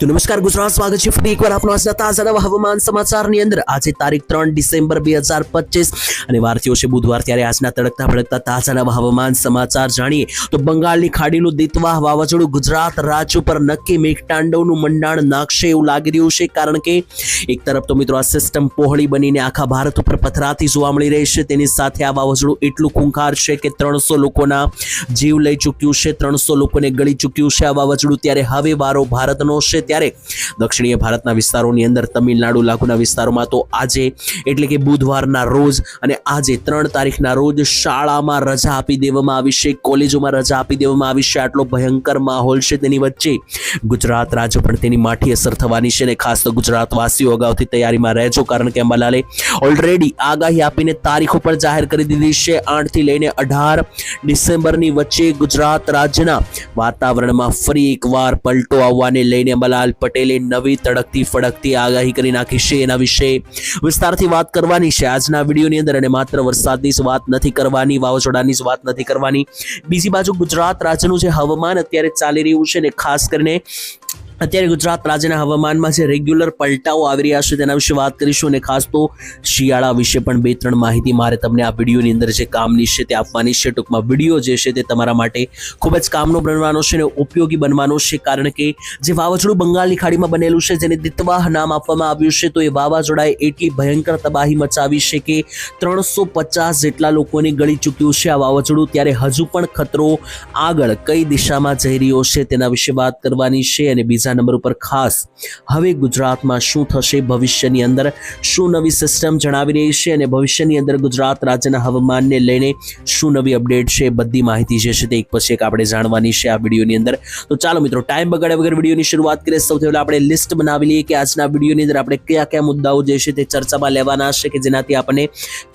તો નમસ્કાર ગુજરાત, સ્વાગત છે ફરી એકવાર આપનો આજના તાજા હવામાન સમાચારની અંદર. આજે તારીખ ત્રણ ડિસેમ્બર બે હજાર પચીસ અને વાર છે બુધવાર ત્યારે આજના તડકતા ભડકતા તાજા નવા હવામાન સમાચાર જાણીએ. તો બંગાળની ખાડીનું દિતવાહ વાવાઝોડું ગુજરાત રાજ્ય પર નક્કી મેઘતાંડવનું મંડાણ નાખશે એવું લાગી રહ્યું છે કારણ કે એક તરફ તો મિત્રો આ સિસ્ટમ પહોળી બનીને આખા ભારત ઉપર પથરાતી જોવા મળી રહી છે. તેની સાથે આ વાવાઝોડું એટલું ખૂંખાર છે કે ત્રણસો લોકોના જીવ લઈ ચૂક્યું છે, ત્રણસો લોકોને ગળી ચૂક્યું છે આ વાવાઝોડું. ત્યારે હવે વારો ભારતનો છે. ત્યારે દક્ષિણીય ભારતના વિસ્તારોની અંદર તમિલનાડુ લાગુના વિસ્તારોમાં તો આજે એટલે કે બુધવારના રોજ અને આજે ત્રણ તારીખના રોજ શાળામાં રજા આપી દેવામાં આવી છે, કોલેજોમાં રજા આપી દેવામાં આવી છે. આટલો ભયંકર માહોલ છે તેની વચ્ચે ગુજરાત રાજ્ય પણ તેની માઠી અસર થવાની છે અને ખાસ તો ગુજરાતવાસીઓ અગાઉથી તૈયારીમાં રહેજો કારણ કે અંબાલાલે ઓલરેડી આગાહી આપીને તારીખો પણ જાહેર કરી દીધી છે. આઠથી લઈને અઢાર ડિસેમ્બરની વચ્ચે ગુજરાત રાજ્યના વાતાવરણમાં ફરી એકવાર પલટો આવવાને લઈને અંબાલાલ પટેલે નવી તડકતી ફડકતી આગાહી કરી નાખી છે એના વિશે વિસ્તારથી વાત કરવાની છે આજના વિડીયોની અંદર અને માત્ર વરસાદની જ વાત નથી કરવાની, વાવાઝોડાની જ વાત નથી કરવાની. બીજી બાજુ ગુજરાત રાજ્યનું જે હવામાન અત્યારે ચાલી રહ્યું છે ને ખાસ કરીને અત્યારે ગુજરાત રાજ્યના હવામાનમાં જે રેગ્યુલર પલટાઓ આવી રહ્યા છે તેના વિશે વાત કરીશું અને ખાસ તો શિયાળા વિશે પણ બે ત્રણ માહિતી મારે તમને આ વિડીયોની અંદર જે કામની છે તે આપવાની છે. ટૂંકમાં વીડિયો જે છે તે તમારા માટે ખૂબ જ કામનો બનવાનો છે અને ઉપયોગી બનવાનો છે કારણ કે જે વાવાઝોડું બંગાળની ખાડીમાં બનેલું છે જેને દિતવાહ નામ આપવામાં આવ્યું છે તો એ વાવાઝોડાએ એટલી ભયંકર તબાહી મચાવી છે કે ત્રણસો પચાસ જેટલા લોકોને ગળી ચૂક્યું છે. આ વાવાઝોડું ત્યારે હજુ પણ ખતરો આગળ કઈ દિશામાં જઈ રહ્યો છે તેના વિશે વાત કરવાની છે અને બીજા નંબર ઉપર ખાસ હવે ગુજરાતમાં શું થશે ભવિષ્યની અંદર? શું નવી સિસ્ટમ જણાવી રહી છે અને ભવિષ્યની અંદર ગુજરાત રાજ્યના હવામાનને લઈને શું નવી અપડેટ છે? બધી માહિતી જે છે તે એક પછી એક આપણે જાણવાની છે આ વિડીયોની અંદર. તો ચાલો મિત્રો ટાઈમ બગાડ્યા વગર વિડીયોની શરૂઆત કરીએ. સૌથી પહેલાં આપણે લિસ્ટ બનાવી લઈએ કે આજના વિડીયોની અંદર આપણે કયા કયા મુદ્દાઓ જે છે તે ચર્ચામાં લેવાના છે કે જેનાથી આપણને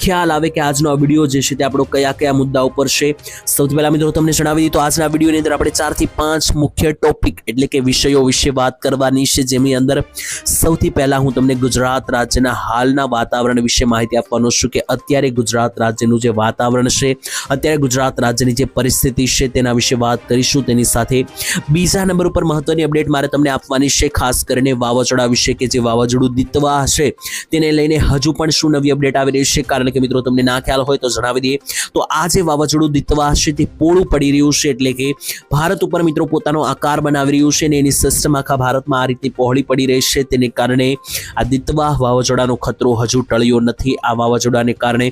ખ્યાલ આવે કે આજનો આ વીડિયો જે છે તે આપણો કયા કયા મુદ્દા ઉપર છે. સૌથી પહેલા મિત્રો, તમને જણાવી તો આજના વિડીયોની અંદર આપણે ચારથી પાંચ મુખ્ય ટોપિક એટલે કે વિષયો વિશે વાત કરવાની છે, જેની અંદર સૌથી પહેલા હું તમને ગુજરાત રાજ્યના હાલના વાતાવરણ વિશે માહિતી આપવાનો છું કે અત્યારે ગુજરાત રાજ્યનું જે વાતાવરણ છે, અત્યારે ગુજરાત રાજ્યની જે પરિસ્થિતિ છે તેના વિશે વાત કરીશું. તેની સાથે બીજા નંબર ઉપર મહત્વની અપડેટ મારે તમને આપવાની છે, ખાસ કરીને વાવાઝોડા વિશે કે જે વાવાઝોડું દિતવા હશે તેને લઈને હજુ પણ શું નવી અપડેટ આવી રહી છે? કારણ કે મિત્રો, તમને ના ખ્યાલ હોય તો જણાવી દઈએ તો આ જે વાવાઝોડું દિતવા હશે તે પોળું પડી રહ્યું છે, એટલે કે ભારત ઉપર મિત્રો પોતાનો આકાર બનાવી રહ્યું છે અને એની સિસ્ટમ આખા ભારતમાં આ રીતની પહોળી પડી રહી તેને કારણે આ દિતવાહ વાવાઝોડાનો ખતરો હજુ ટળ્યો નથી. આ વાવાઝોડાને કારણે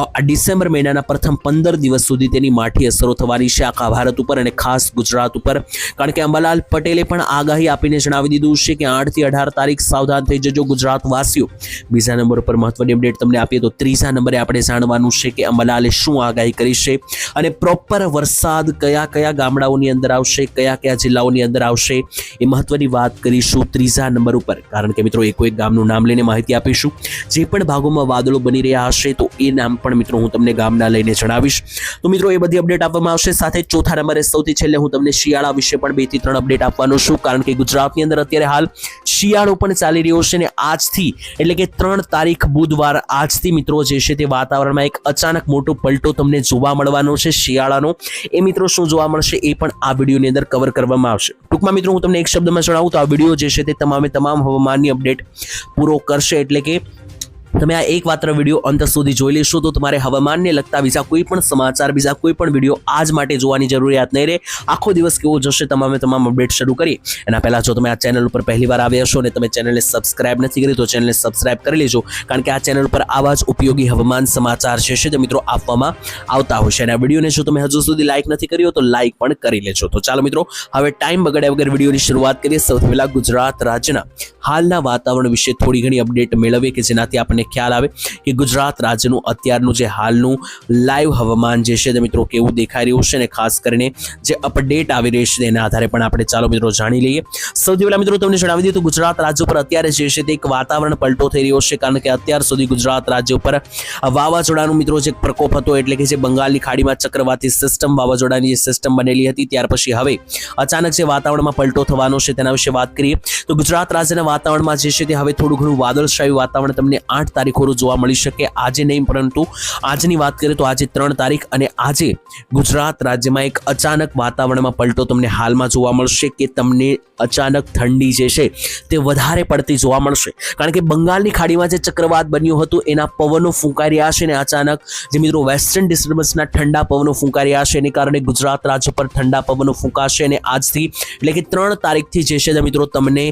આ ડિસેમ્બર મહિનાના પ્રથમ પંદર દિવસ સુધી તેની માઠી અસરો થવાની છે આખા ભારત ઉપર અને ખાસ ગુજરાત ઉપર. કારણ કે અંબાલાલ પટેલે પણ આગાહી આપીને જણાવી દીધું છે કે આઠથી અઢાર તારીખ સાવધાન થઈ જજો ગુજરાત વાસીઓ બીજા નંબર ઉપર મહત્વની અપડેટ તમને આપીએ તો ત્રીજા નંબરે આપણે જાણવાનું છે કે અંબાલાલે શું આગાહી કરી છે અને પ્રોપર વરસાદ કયા કયા ગામડાઓની અંદર આવશે, કયા કયા જિલ્લાઓની અંદર આવશે એ મહત્વની વાત કરીશું ત્રીજા નંબર ઉપર. કારણ કે મિત્રો એકો એક ગામનું નામ લઈને માહિતી આપીશું. જે પણ ભાગોમાં વાદળો બની રહ્યા હશે, તો એ નામ પણ મિત્રો હું તમને ગામના લઈને જણાવીશ. તો મિત્રો, એ બધી અપડેટ આપવામાં આવશે. સાથે ચોથા નંબરે સૌથી છેલ્લે હું તમને શિયાળા વિશે પણ બેથી ત્રણ અપડેટ આપવાનો છું. કારણ કે ગુજરાતની અંદર અત્યારે હાલ શિયાળો પણ ચાલી રહ્યો છે ને આજથી, એટલે કે ત્રણ તારીખ બુધવાર આજથી મિત્રો જે છે તે વાતાવરણમાં એક અચાનક મોટો પલટો તમને જોવા મળવાનો છે શિયાળાનો. એ મિત્રો શું જોવા મળશે એ પણ આ વિડીયોની અંદર કવર કરવામાં આવશે. ટૂંકમાં મિત્રો, હું તમને એક શબ્દમાં જણાવું તો આ વીડિયો જે છે તે તમામે તમામ હવામાનની અપડેટ પૂરો કરશે. એટલે કે તમે આ એક માત્ર વીડિયો અંત સુધી જોઈ લેશો તો તમારે હવામાનને લગતા બીજા કોઈ પણ સમાચાર, બીજા કોઈ પણ વીડિયો આજ માટે જોવાની જરૂરિયાત નહીં રહે. આખો દિવસ કેવો જશે તમામે તમામ અપડેટ શરૂ કરી એના પહેલાં જો તમે આ ચેનલ ઉપર પહેલી વાર આવ્યા છો અને તમે ચેનલને સબસ્ક્રાઇબ નથી કરી તો ચેનલને સબસ્ક્રાઇબ કરી લેજો. કારણ કે આ ચેનલ પર આવા જ ઉપયોગી હવામાન સમાચાર છે તે મિત્રો આપવામાં આવતા હોય છે. અને આ વિડીયોને જો તમે હજુ સુધી લાઇક નથી કર્યો તો લાઇક પણ કરી લેજો. તો ચાલો મિત્રો, હવે ટાઈમ બગડ્યા વગર વિડીયોની શરૂઆત કરીએ. સૌથી પહેલાં ગુજરાત રાજ્યના હાલના વાતાવરણ વિશે થોડી ઘણી અપડેટ મેળવીએ કે જેનાથી આપણને ખ્યાલ આવે કે ગુજરાત રાજ્યનું અત્યારનું જે હાલનું લાઈવ હવામાન જે છે તે મિત્રો કેવું દેખાઈ રહ્યું છે અને ખાસ કરીને જે અપડેટ આવી રહી છે તેના આધારે પણ આપણે ચાલો મિત્રો જાણી લઈએ. સૌથી પહેલાં મિત્રો તમને જણાવી દઈએ તો ગુજરાત રાજ્ય ઉપર અત્યારે જે છે તે એક વાતાવરણ પલટો થઈ રહ્યો છે કારણ કે અત્યાર સુધી ગુજરાત રાજ્ય ઉપર વાવાઝોડાનું મિત્રો જે પ્રકોપ હતો એટલે કે જે બંગાળની ખાડીમાં ચક્રવાતી સિસ્ટમ વાવાઝોડાની જે સિસ્ટમ બનેલી હતી ત્યાર પછી હવે અચાનક જે વાતાવરણમાં પલટો થવાનો છે તેના વિશે વાત કરીએ તો ગુજરાત રાજ્યના વાતાવરણમાં જે છે તે હવે થોડું ઘણું વાદળછાયું વાતાવરણ તમને આઠ તારીખોનું જોવા મળી શકે. આજે નહીં, પરંતુ આજની વાત કરીએ તો આજે ત્રણ તારીખ અને આજે ગુજરાત રાજ્યમાં એક અચાનક વાતાવરણમાં પલટો તમને હાલમાં જોવા મળશે કે તમને અચાનક ઠંડી જે છે તે વધારે પડતી જોવા મળશે. કારણ કે બંગાળની ખાડીમાં જે ચક્રવાત બન્યું હતું, એના પવનો ફૂંકાઈ રહ્યા છે ને અચાનક જે મિત્રો વેસ્ટર્ન ડિસ્ટર્બન્સના ઠંડા પવનો ફૂંકાઈ રહ્યા છે, એને કારણે ગુજરાત રાજ્ય પર ઠંડા પવનો ફૂંકાશે અને આજથી એટલે કે ત્રણ તારીખથી જે છે મિત્રો તમને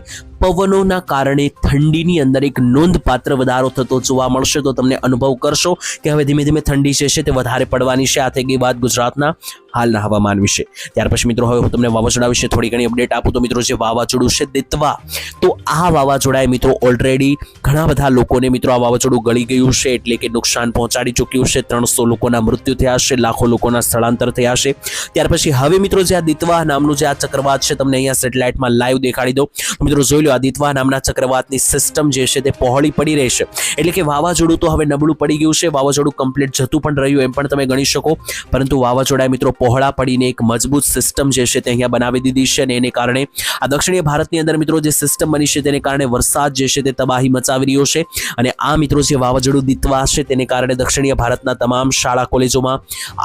પવનોના કારણે ઠંડીની અંદર એક નોંધપાત્ર વધારો થતો જોવા મળશે. તો તમને અનુભવ કરશો કે હવે ધીમે ધીમે ઠંડી છે તે વધારે પડવાની છે. આ થઈ ગઈ વાત ગુજરાતના હાલના હવામાન વિશે. ત્યાર પછી મિત્રો, હવે હું તમને વાવાઝોડા વિશે થોડી ઘણી અપડેટ આપું. તો મિત્રો, જે વાવાઝોડું છે દિતવા, તો આ વાવાઝોડાએ મિત્રો ઓલરેડી ઘણા બધા લોકોને મિત્રો આ વાવાઝોડું ગળી ગયું છે. એટલે કે નુકસાન પહોંચાડી ચૂક્યું છે. ત્રણસો લોકોના મૃત્યુ થયા છે, લાખો લોકોના સ્થળાંતર થયા છે. ત્યાર પછી હવે મિત્રો, જે આ દિતવા નામનું જે આ ચક્રવાત છે, તમને અહીંયા સેટેલાઇટમાં લાઈવ દેખાડી દો મિત્રો, જોઈ લો, આ દિતવા નામના ચક્રવાતની સિસ્ટમ જે છે તે પહોળી પડી રહેશે એટલે કે વાવાઝોડું તો હવે નબળું પડી ગયું છે. વાવાઝોડું કમ્પ્લીટ જતું પણ રહ્યું એમ પણ તમે ગણી શકો. પરંતુ વાવાઝોડાએ મિત્રો પહોળા પડીને એક મજબૂત સિસ્ટમ જે છે તે અહીંયા બનાવી દીધી છે અને એને કારણે આ દક્ષિણીય ભારતની અંદર મિત્રો જે સિસ્ટમ બની છે તેને કારણે વરસાદ જે છે તે તબાહી મચાવી રહ્યો છે અને આ મિત્રો જે વાવાઝોડું દિતવા છે તેને કારણે દક્ષિણીય ભારતના તમામ શાળા કોલેજોમાં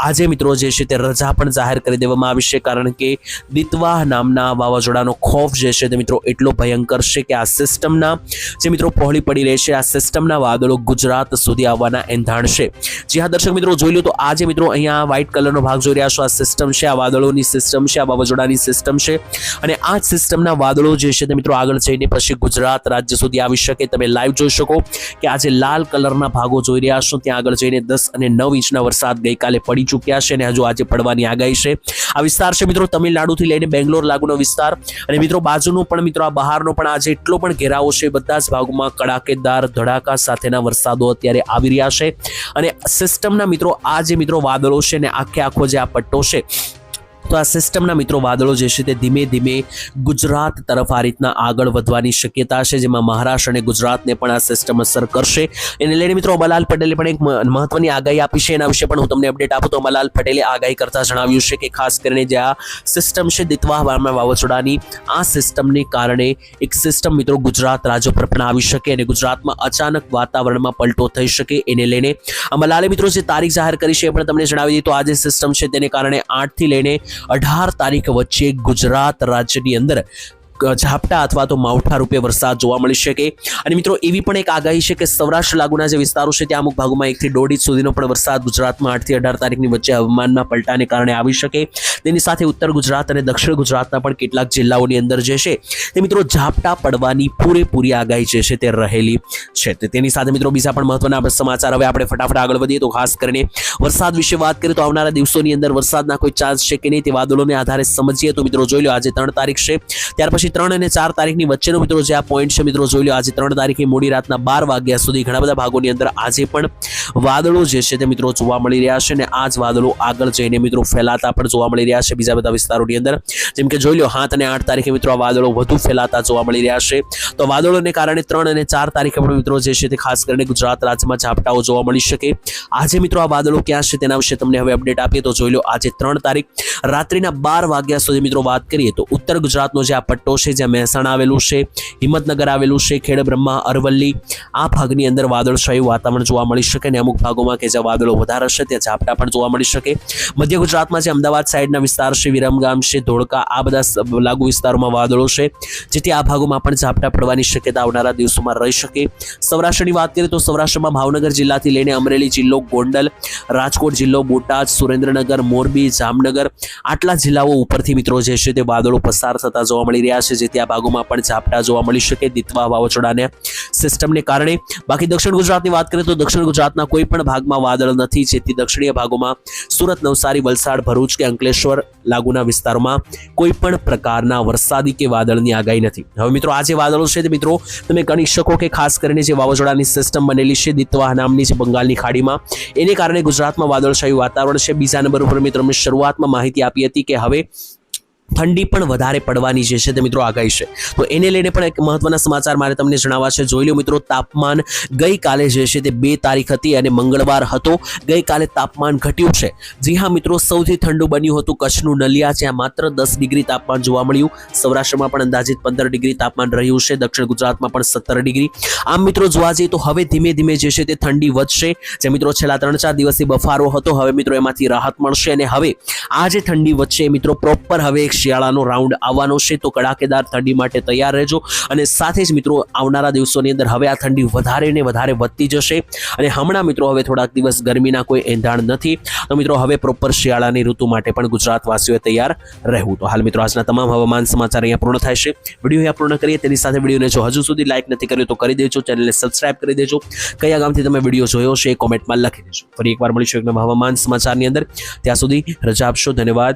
આજે મિત્રો જે છે તે રજા પણ જાહેર કરી દેવામાં આવી છે કારણ કે દિત્વા નામના વાવાઝોડાનો ખોફ જે છે તે મિત્રો એટલો ભયંકર છે કે આ સિસ્ટમના જે મિત્રો પહોળી પડી રહે છે, આ સિસ્ટમના વાદળો ગુજરાત સુધી આવવાના એંધાણ છે. જી હા, દર્શક મિત્રો, જોઈ લો તો આજે મિત્રો અહીંયા વ્હાઇટ કલરનો ભાગ જોઈ રહ્યા છો. સિસ્ટમ છે, આ વાદળોની સિસ્ટમ છે, આ વાવાઝોડાની સિસ્ટમ છે. અને આ જ સિસ્ટમના વાદળો જે છે તે મિત્રો આગળ જઈને પછી ગુજરાત રાજ્ય સુધી આવી શકે. તમે લાઈવ જોઈ શકો કે આજે લાલ કલરના ભાગો જોઈ રહ્યા છો, ત્યાં આગળ જઈને દસ અને નવ ઇંચના વરસાદ ગઈકાલે પડી ચૂક્યા છે અને હજુ આજે પડવાની આગાહી છે. આ વિસ્તાર છે મિત્રો તમિલનાડુથી લઈને બેંગ્લોર લાગુનો વિસ્તાર. અને મિત્રો બાજુનો પણ મિત્રો આ બહારનો પણ આજે એટલો પણ ઘેરાવો છે બધા જ ભાગોમાં કડાકેદાર ધડાકા સાથેના વરસાદો અત્યારે આવી રહ્યા છે. અને સિસ્ટમના મિત્રો આ જે મિત્રો વાદળો છે ને આખે આખો જે આ પટ્ટો છે તો આ સિસ્ટમના મિત્રો વાદળો જે છે તે ધીમે ધીમે ગુજરાત તરફ આ રીતના આગળ વધવાની શક્યતા છે, જેમાં મહારાષ્ટ્ર અને ગુજરાતને પણ આ સિસ્ટમ અસર કરશે. એને લઈને મિત્રો અંબાલાલ પટેલે પણ એક મહત્વની આગાહી આપી છે, એના વિશે પણ હું તમને અપડેટ આપું. તો અંબાલાલ પટેલે આગાહી કરતા જણાવ્યું છે કે ખાસ કરીને જે આ સિસ્ટમ છે દિત્વા વાવાઝોડાની, આ સિસ્ટમને કારણે એક સિસ્ટમ મિત્રો ગુજરાત રાજ્ય પર પણ આવી શકે અને ગુજરાતમાં અચાનક વાતાવરણમાં પલટો થઈ શકે એને લઈને. અંબાલાલે મિત્રો જે તારીખ જાહેર કરી છે એ પણ તમને જણાવી દીધી તો આ જે સિસ્ટમ છે તેને કારણે આઠથી લઈને અઢાર તારીખ વચ્ચે ગુજરાત રાજ્યની અંદર ઝાપટા અથવા તો માવઠા રૂપે વરસાદ જોવા મળી શકે. અને મિત્રો, એવી પણ એક આગાહી છે કે સૌરાષ્ટ્ર લાગુના જે વિસ્તારો છે, ત્યાં અમુક ભાગોમાં એકથી દોઢ ઇંચ સુધીનો પણ વરસાદ ગુજરાતમાં આઠથી અઢાર તારીખની વચ્ચે હવામાનના પલટાને કારણે આવી શકે. તેની સાથે ઉત્તર ગુજરાત અને દક્ષિણ ગુજરાતના પણ કેટલાક જિલ્લાઓની અંદર જે છે, તે મિત્રો ઝાપટા પડવાની પૂરેપૂરી આગાહી જે છે, તે રહેલી છે. તેની સાથે મિત્રો બીજા પણ મહત્વના સમાચાર. હવે આપણે ફટાફટ આગળ વધીએ તો ખાસ કરીને વરસાદ વિશે વાત કરીએ તો આવનારા દિવસોની અંદર વરસાદના કોઈ ચાન્સ છે કે નહીં તે વાદળોને આધારે સમજીએ. તો મિત્રો, જોઈ લો, આજે ત્રણ તારીખ છે. ત્યાર પછી ત્રણ અને ચાર તારીખની વચ્ચેનો મિત્રો જે આ પોઈન્ટ છે, મિત્રો જોઈ લો, આજે ત્રણ તારીખે મોડી રાતના બાર વાગ્યા સુધી ઘણા બધા ભાગોની અંદર આજે પણ વાદળો જે છે તે મિત્રો જોવા મળી રહ્યા છે અને આ જ વાદળો આગળ જઈને મિત્રો ફેલાતા પણ જોવા મળી રહ્યા છે બીજા બધા વિસ્તારોની અંદર. જેમ કે જોઈ લો, સાત અને આઠ તારીખે મિત્રો આ વાદળો વધુ ફેલાતા જોવા મળી રહ્યા છે. તો વાદળોને કારણે ત્રણ અને ચાર તારીખે પણ મિત્રો જે છે તે ખાસ કરીને ગુજરાત રાજ્યમાં ઝાપટાઓ જોવા મળી શકે. આજે મિત્રો આ વાદળો ક્યાં છે તેના વિશે તમને હવે અપડેટ આપીએ તો જોઈ લો, આજે ત્રણ તારીખ રાત્રિના બાર વાગ્યા સુધી મિત્રો વાત કરીએ તો ઉત્તર ગુજરાતનો જે આ પટ્ટો છે, જ્યાં મહેસાણા આવેલું છે, હિંમતનગર આવેલું છે ખેડબ્રહ્મા અરવલ્લી. આ ભાગની અંદર વાદળછાયું વાતાવરણ જોવા મળી શકે અને અમુક ભાગોમાં કે જ્યાં વાદળો વધારે હશે ત્યાં ઝાપટા પણ જોવા મળી શકે. મધ્ય ગુજરાતમાં જે અમદાવાદ સાઈડના વિસ્તાર છે વિરમગામ છે, ધોળકા, આ બધા લાગુ વિસ્તારોમાં વાદળો છે. જેથી આ ભાગોમાં પણ ઝાપટા પડવાની શક્યતા આવનારા દિવસોમાં રહી શકે. સૌરાષ્ટ્રની વાત કરીએ તો સૌરાષ્ટ્રમાં ભાવનગર જિલ્લાથી લઈને અમરેલી જિલ્લો, ગોંડલ, રાજકોટ જિલ્લો, બોટાદ, સુરેન્દ્રનગર, મોરબી, જામનગર, આટલા જિલ્લાઓ ઉપરથી મિત્રો જે છે તે વાદળો પસાર થતા જોવા મળી રહ્યા છે. જેથી આ ભાગોમાં પણ ઝાપટા જોવા મળી શકે દિત્વા વાવાઝોડાને સિસ્ટમને કારણે. બાકી દક્ષિણ ગુજરાતની વાત કરીએ તો દક્ષિણ ગુજરાતના કોઈ પણ ભાગમાં વાદળ નથી, જેથી દક્ષિણીય ભાગોમાં સુરત, નવસારી, વલસાડ, ભરૂચ કે અંકલેશ્વર લાગુના વિસ્તારોમાં કોઈ પણ પ્રકારના વરસાદી કે વાદળની આગાહી નથી. હવે મિત્રો, આ જે વાદળો છે તે મિત્રો, તમે ગણી શકો કે ખાસ કરીને જે વાવાઝોડાની સિસ્ટમ બનેલી છે, દિત્વા નામની છે બંગાળની ખાડીમાં, એને કારણે ગુજરાતમાં વાદળછાયું વાતાવરણ છે. બીજા નંબર ઉપર મિત્રો, અમે શરૂઆતમાં માહિતી આપી હતી કે હવે ઠંડી પણ વધારે પડવાની જે છે તે મિત્રો આગાહી છે. તો એને લઈને પણ એક મહત્વના સમાચાર મારે તમને જણાવવા છે. જોઈ લો મિત્રો, તાપમાન ગઈકાલે જે છે તે બે તારીખ હતી અને મંગળવાર હતો. ગઈકાલે તાપમાન ઘટ્યું છે. જી હા મિત્રો, સૌથી ઠંડુ બન્યું હતું કચ્છનું નલિયા, જ્યાં માત્ર દસ ડિગ્રી તાપમાન જોવા મળ્યું. સૌરાષ્ટ્રમાં પણ અંદાજિત પંદર ડિગ્રી તાપમાન રહ્યું છે. દક્ષિણ ગુજરાતમાં પણ સત્તર ડિગ્રી. આમ મિત્રો, જોવા જઈએ તો હવે ધીમે ધીમે જે છે તે ઠંડી વધશે. જે મિત્રો છેલ્લા ત્રણ ચાર દિવસથી બફારો હતો. હવે મિત્રો એમાંથી રાહત મળશે અને હવે આ જે ઠંડી વધશે મિત્રો પ્રોપર હવે એક શિયાળાનો રાઉન્ડ આવવાનો છે, તો કડાકેદાર ઠંડી માટે તૈયાર રહેજો. અને સાથે જ મિત્રો, આવનારા દિવસોની અંદર હવે આ ઠંડી વધારે ને વધારે વધતી જશે. અને હમણાં મિત્રો, હવે થોડાક દિવસ ગરમીના કોઈ એંધાણ નથી. તો મિત્રો, હવે પ્રોપર શિયાળાની ઋતુ માટે પણ ગુજરાતવાસીઓએ તૈયાર રહેવું. તો હાલ મિત્રો, આજના તમામ હવામાન સમાચાર અહીંયા પૂર્ણ થાય છે. વીડિયો અહીંયા પૂર્ણ કરીએ, તેની સાથે વિડીયોને જો હજુ સુધી લાઈક નથી કર્યું, તો કરી દેજો. ચેનલને સબસ્ક્રાઇબ કરી દેજો. કયા ગામથી તમે વીડિયો જોયો છે એ કોમેન્ટમાં લખી દેજો. ફરી એકવાર મળીશું એક નવા હવામાન સમાચારની અંદર. ત્યાં સુધી રજા આપશો. ધન્યવાદ.